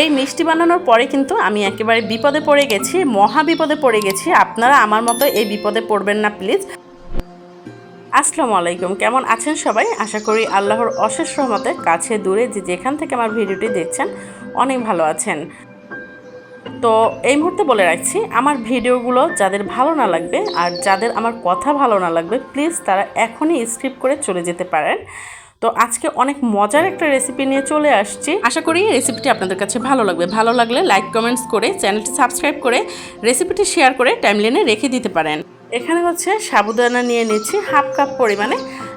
এই মিষ্টি বানানোর পরে কিন্তু আমি একেবারে বিপদে পড়ে গেছি, মহা বিপদে পড়ে গেছি। আপনারা আমার মতো এই বিপদে পড়বেন না, প্লিজ। আসসালামু আলাইকুম, কেমন আছেন সবাই? আশা করি আল্লাহর অশেষ রহমতে কাছে, দূরে, যে যেখান থেকে আমার ভিডিওটি দেখছেন, অনেক ভালো আছেন। তো এই মুহূর্তে বলে রাখছি, আমার ভিডিওগুলো যাদের ভালো না লাগবে আর যাদের আমার কথা ভালো না লাগবে, প্লিজ তারা এখনই স্কিপ করে চলে যেতে পারেন। তো আজকে অনেক মজার একটা রেসিপি নিয়ে চলে আসছি। আশা করি রেসিপিটি আপনাদের কাছে ভালো লাগবে। ভালো লাগলে লাইক কমেন্টস করে চ্যানেলটি সাবস্ক্রাইব করে রেসিপিটি শেয়ার করে টাইমলাইনে রেখে দিতে পারেন। এখানে হচ্ছে সাবুদানা নিয়ে নিচ্ছি, হাফ কাপ পরিমাণে।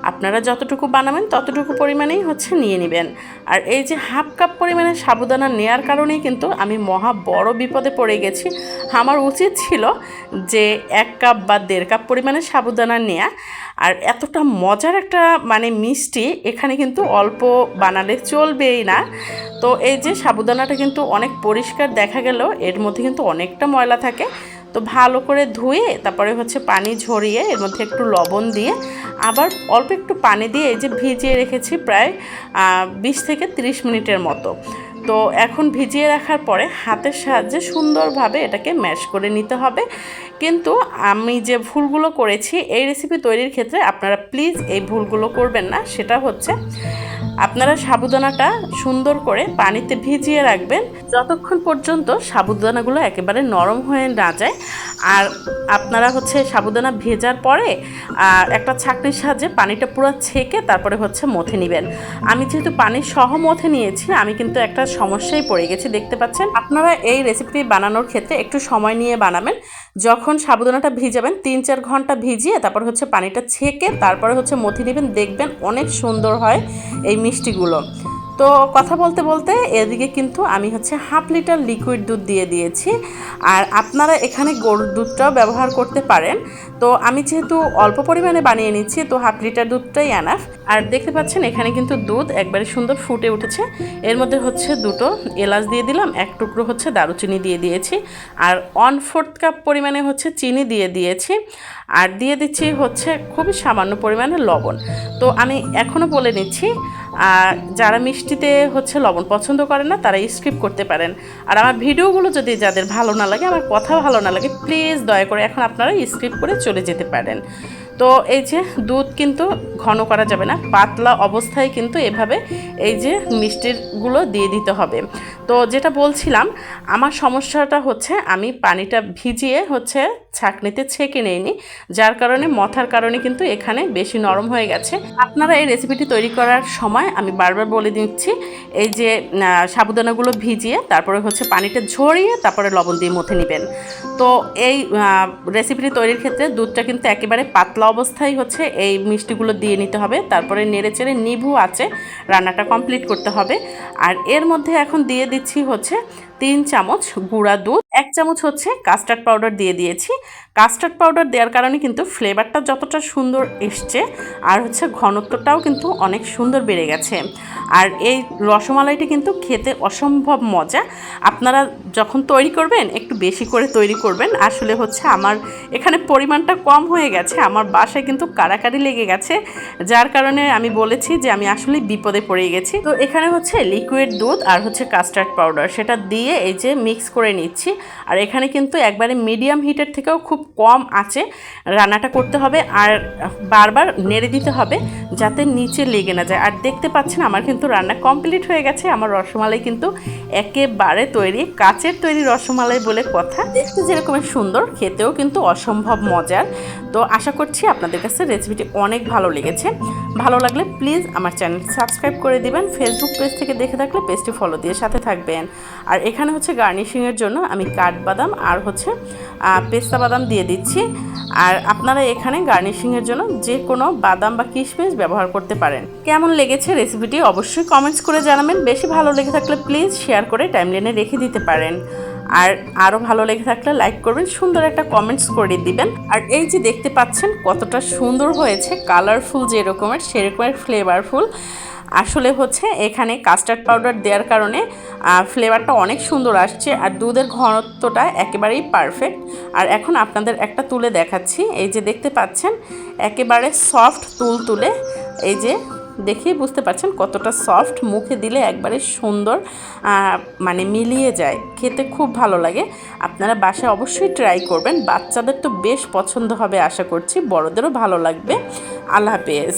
আপনারা যতটুকু বানাবেন ততটুকু পরিমাণেই হচ্ছে নিয়ে নেবেন। আর এই যে হাফ কাপ পরিমাণে সাবুদানা নেয়ার কারণেই কিন্তু আমি মহা বড় বিপদে পড়ে গেছি। আমার উচিত ছিল যে এক কাপ বা দেড় কাপ পরিমাণে সাবুদানা নেয়া। আর এতটা মজার একটা মানে মিষ্টি এখানে কিন্তু অল্প বানালে চলবেই না। তো এই যে সাবুদানাটা কিন্তু অনেক পরিষ্কার দেখা গেল, এর মধ্যে কিন্তু অনেকটা ময়লা থাকে। তো ভালো করে ধুয়ে তারপরে হচ্ছে পানি ঝরিয়ে, এর মধ্যে একটু লবণ দিয়ে আবার অল্প একটু পানি দিয়ে এই যে ভিজিয়ে রেখেছি প্রায় বিশ থেকে 30 মিনিটের মতো। তো এখন ভিজিয়ে রাখার পরে হাতের সাহায্যে সুন্দরভাবে এটাকে ম্যাশ করে নিতে হবে। কিন্তু আমি যে ভুলগুলো করেছি, এই রেসিপি তৈরির ক্ষেত্রে আপনারা প্লিজ এই ভুলগুলো করবেন না। সেটা হচ্ছে আপনারা সাবুদানাটা সুন্দর করে পানিতে ভিজিয়ে রাখবেন। যতক্ষণ পর্যন্ত সাবুদানাগুলো একেবারে নরম হয়ে না যায়, আর আপনারা হচ্ছে সাবুদানা ভেজার পরে একটা ছাকনির সাহায্যে পানিটা পুরো ছেঁকে তারপরে হচ্ছে মথে নেবেন। আমি যেহেতু পানি সহ মথে নিয়েছি, আমি কিন্তু একটা সমস্যায় পড়ে গেছি, দেখতে পাচ্ছেন? আপনারা এই রেসিপিটি বানানোর ক্ষেত্রে একটু সময় নিয়ে বানাবেন। যখন সাবুদানাটা ভিজাবেন তিন চার ঘণ্টা ভিজিয়ে তারপর হচ্ছে পানিটা ছেঁকে তারপরে হচ্ছে মথি নেবেন, দেখবেন অনেক সুন্দর হয় এই মিষ্টিগুলো। তো কথা বলতে বলতে এদিকে কিন্তু আমি হচ্ছে হাফ লিটার লিকুইড দুধ দিয়ে দিয়েছি। আর আপনারা এখানে গরুর দুধটাও ব্যবহার করতে পারেন। তো আমি যেহেতু অল্প পরিমাণে বানিয়ে নিচ্ছি, তো হাফ লিটার দুধটাই আনাফ আর দেখতে পাচ্ছেন এখানে কিন্তু দুধ একবারে সুন্দর ফুটে উঠেছে। এর মধ্যে হচ্ছে দুটো এলাচ দিয়ে দিলাম, এক টুকরো হচ্ছে দারুচিনি দিয়ে দিয়েছি। আর ওয়ান ফোর্থ কাপ পরিমাণে হচ্ছে চিনি দিয়ে দিয়েছি। আর দিয়ে দিচ্ছি হচ্ছে খুবই সামান্য পরিমাণে লবণ। তো আমি এখনও বলে নিচ্ছি যারা মিষ্টিতে হচ্ছে লবণ পছন্দ করে না, তারা স্কিপ করতে পারেন। আর আমার ভিডিওগুলো যদি যাদের ভালো না লাগে, আমার কথা ভালো না লাগে প্লিজ দয়া করে এখন আপনারা স্কিপ করে চলে যেতে পারেন। তো এই যে দুধ কিন্তু ঘন করা যাবে না, পাতলা অবস্থায় কিন্তু এভাবে এই যে মিষ্টিরগুলো দিয়ে দিতে হবে। তো যেটা বলছিলাম, আমার সমস্যাটা হচ্ছে আমি পানিটা ভিজিয়ে হচ্ছে ছাঁকনিতে ছেঁকে নেইনি, যার কারণে মথার কারণে কিন্তু এখানে বেশি নরম হয়ে গেছে। আপনারা এই রেসিপিটি তৈরি করার সময় আমি বারবার বলে দিচ্ছি, এই যে সাবুদানাগুলো ভিজিয়ে তারপরে হচ্ছে পানিটা ঝরিয়ে তারপরে লবণ দিয়ে মথে নেবেন। তো এই রেসিপিটি তৈরির ক্ষেত্রে দুধটা কিন্তু একেবারে পাতলা অবস্থায় হচ্ছে এই মিষ্টিগুলো দিয়ে নিতে হবে। তারপরে নেড়ে চেড়ে নিভু আছে, রান্নাটা কমপ্লিট করতে হবে। আর এর মধ্যে এখন দিয়ে দিচ্ছি হচ্ছে তিন চামচ গুঁড়া দুধ। এক চামচ হচ্ছে কাস্টার্ড পাউডার দিয়ে দিয়েছি। কাস্টার্ড পাউডার দেওয়ার কারণে কিন্তু ফ্লেভারটা যতটা সুন্দর এসছে আর হচ্ছে ঘনত্বটাও কিন্তু অনেক সুন্দর বেড়ে গেছে। আর এই রসমালাইটা কিন্তু খেতে অসম্ভব মজা। আপনারা যখন তৈরি করবেন, একটু বেশি করে তৈরি করবেন। আসলে হচ্ছে আমার এখানে পরিমাণটা কম হয়ে গেছে, আমার বাসায় কিন্তু কারাকারি লেগে গেছে। যার কারণে আমি বলেছি যে আমি আসলে বিপদে পড়ে গেছি। তো এখানে হচ্ছে লিকুইড দুধ আর হচ্ছে কাস্টার্ড পাউডার সেটা দিয়ে এই যে মিক্স করে নিচ্ছি। আর এখানে কিন্তু একবারে মিডিয়াম হিটের থেকেও খুব কম আছে। রান্নাটা করতে হবে আর বারবার নেড়ে দিতে হবে যাতে নিচে লেগে না যায়। আর দেখতে পাচ্ছেন, আমার কিন্তু রান্না কমপ্লিট হয়ে গেছে। আমার রসমালাই কিন্তু একেবারে তৈরি, কাচের তৈরি রসমালাই বলে কথা। দেখতে যেরকমের সুন্দর, খেতেও কিন্তু অসম্ভব মজার। তো আশা করছি আপনাদের কাছে রেসিপিটি অনেক ভালো লেগেছে। ভালো লাগলে প্লিজ আমার চ্যানেল সাবস্ক্রাইব করে দিবেন। ফেসবুক পেজ থেকে দেখে থাকলে পেজটি ফলো দিয়ে সাথে থাকবেন। আর এখানে হচ্ছে গার্নিশিংয়ের জন্য আমি কাঠবাদাম আর হচ্ছে পেস্তা বাদাম দিয়ে দিচ্ছি। আর আপনারা এখানে গার্নিশিংয়ের জন্য যে কোনো বাদাম বা কিশমিশ ব্যবহার করতে পারেন। কেমন লেগেছে রেসিপিটি অবশ্যই কমেন্টস করে জানাবেন। বেশি ভালো লেগে থাকলে প্লিজ শেয়ার করে টাইমলাইনে রেখে দিতে পারেন। আর আরও ভালো লেগে থাকলে লাইক করবেন, সুন্দর একটা কমেন্টস করে দিবেন। আর এই যে দেখতে পাচ্ছেন কতটা সুন্দর হয়েছে কালারফুল যেরকমের, সেরকমের ফ্লেভারফুল আসলে হচ্ছে এখানে কাস্টার্ড পাউডার দেওয়ার কারণে ফ্লেভারটা অনেক সুন্দর আসছে আর দুধের ঘনত্বটা একেবারেই পারফেক্ট আর এখন আপনাদের একটা তুলে দেখাচ্ছি, এই যে দেখতে পাচ্ছেন, একেবারে সফট তুল তুলে, এই যে দেখেই বুঝতে পারছেন কতটা সফট মুখে দিলে একবারে সুন্দর মানে মিলিয়ে যায়, খেতে খুব ভালো লাগে। আপনারা বাসায় অবশ্যই ট্রাই করবেন, বাচ্চাদের তো বেশ পছন্দ হবে আশা করছি, বড়দেরও ভালো লাগবে। আল্লাহ হাফেজ।